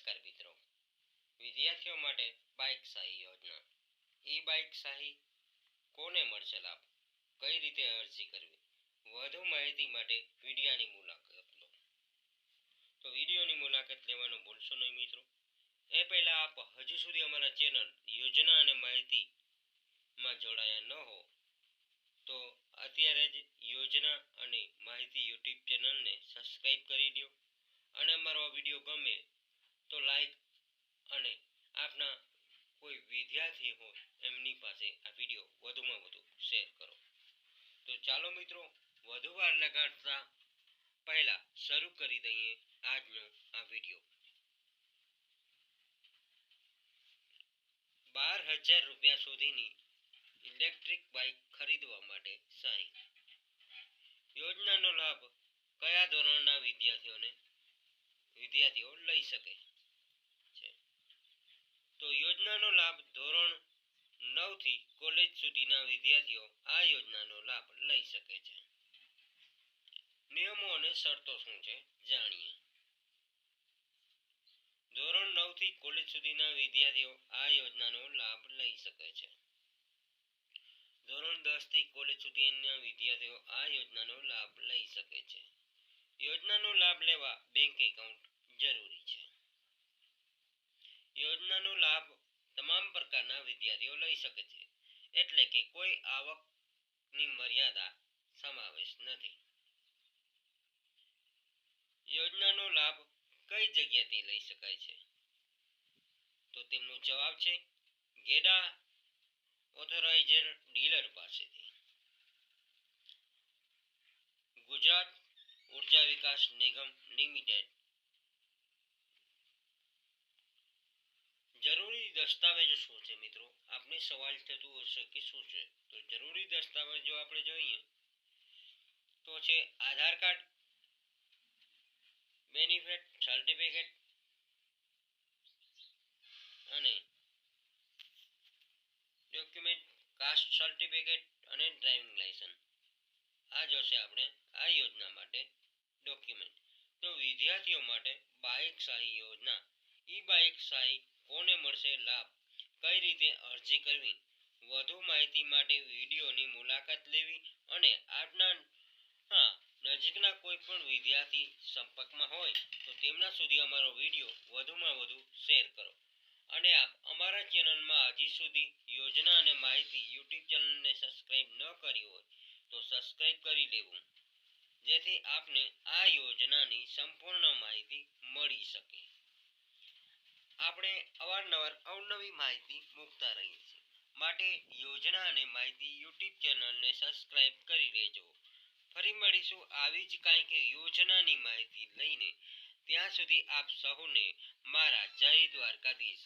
નમસ્કાર મિત્રો. વિદ્યાર્થીઓ માટે બાઇક શાહી યોજના. ઈ બાઇક શાહી કોને મળશે લાભ? કઈ રીતે અરજી કરવી? વધુ માહિતી માટે વિડિયાની મુલાકાત લો. તો વિડીયોની મુલાકાત લેવાનું ભૂલશો નહીં મિત્રો. એ પહેલાં આપ હજુ સુધી અમારા ચેનલ યોજના અને માહિતીમાં જોડાયા ન હો, તો અત્યારે જ યોજના અને માહિતી યુટ્યુબ ચેનલને સબસ્ક્રાઈબ કરી દો અને અમારો વીડિયો ગમે તો લાઈક અને આપના કોઈ વિદ્યાર્થી હોય એમની પાસે આ વીડિયો વધુમાં વધુ શેર કરો. તો ચાલો મિત્રો, વધુ વાર લગાડતા પહેલા શરૂ કરી દઈએ આજનો આ વીડિયો બાર હજાર રૂપિયા સુધીની ઇલેક્ટ્રિક બાઇક ખરીદવા માટે સહી. યોજનાનો લાભ કયા ધોરણના વિદ્યાર્થીઓને વિદ્યાર્થીઓ લઈ શકે? તો યોજનાનો લાભ ધોરણ નવથી કોલેજ સુધીના વિદ્યાર્થીઓ આ યોજનાનો લાભ લઈ શકે છે. નિયમો અને શરતો શું છે? જાણીએ. ધોરણ નવથી કોલેજ સુધીના વિદ્યાર્થીઓ આ યોજનાનો લાભ લઈ શકે છે. ધોરણ દસથી કોલેજ સુધીના વિદ્યાર્થીઓ આ યોજનાનો લાભ લઈ શકે છે. યોજનાનો લાભ લેવા બેંક એકાઉન્ટ જરૂરી. યોજનાનો લાભ તમામ પ્રકારના વિદ્યાર્થીઓ લઈ શકે છે. એટલે કે કોઈ આવકની મર્યાદા સમાવેશ નથી. યોજનાનો લાભ કઈ જગ્યાથી લઈ શકાય છે? તો તેમનો જવાબ છે, ગેડા ઓથોરાઇઝર ડીલર પાસેથી. ગુજરાત ઊર્જા વિકાસ નિગમ લિમિટેડ જરૂરી દસ્તાવેજો શું છે મિત્રો? આપને સવાલ થતું હશે કે શું છે? તો જરૂરી દસ્તાવેજો આપણે જોઈએ, તો છે આધાર કાર્ડ, બેનિફિટ, સર્ટિફિકેટ અને ડોક્યુમેન્ટ, કાસ્ટ સર્ટિફિકેટ અને ડ્રાઇવિંગ લાયસન્સ આ જોશે આપણે આ યોજના માટે ડોક્યુમેન્ટ. તો વિદ્યાર્થીઓ માટે બાઇક શાહી યોજના. ઈ બાઇક શાહી કોને મળશે લાભ? કઈ રીતે અરજી કરવી? વધુ માહિતી માટે વિડીયોની મુલાકાત લેવી અને આપના હા, નજીકના કોઈ પણ વિદ્યાર્થી સંપર્કમાં હોય તો તેમના સુધી અમારો વીડિયો વધુમાં વધુ શેર કરો. અને આપ અમારા ચેનલમાં હજી સુધી યોજના અને માહિતી યુટ્યુબ ચેનલને સબસ્ક્રાઇબ ન કરી હોય તો સબસ્ક્રાઇબ કરી લેવું. જેથી આપને આ યોજનાની સંપૂર્ણ માહિતી મળી શકે આપણે અવારનવાર અવનવી માહિતી મૂકતા રહીએ છીએ. માટે યોજના અને માહિતી યુટ્યુબ ચેનલને સબસ્ક્રાઇબ કરી લેજો. ફરી મળીશું આવી જ કાંઈક યોજનાની માહિતી લઈને. ત્યાં સુધી આપ સહુને મારા જય દ્વારકાધીશ.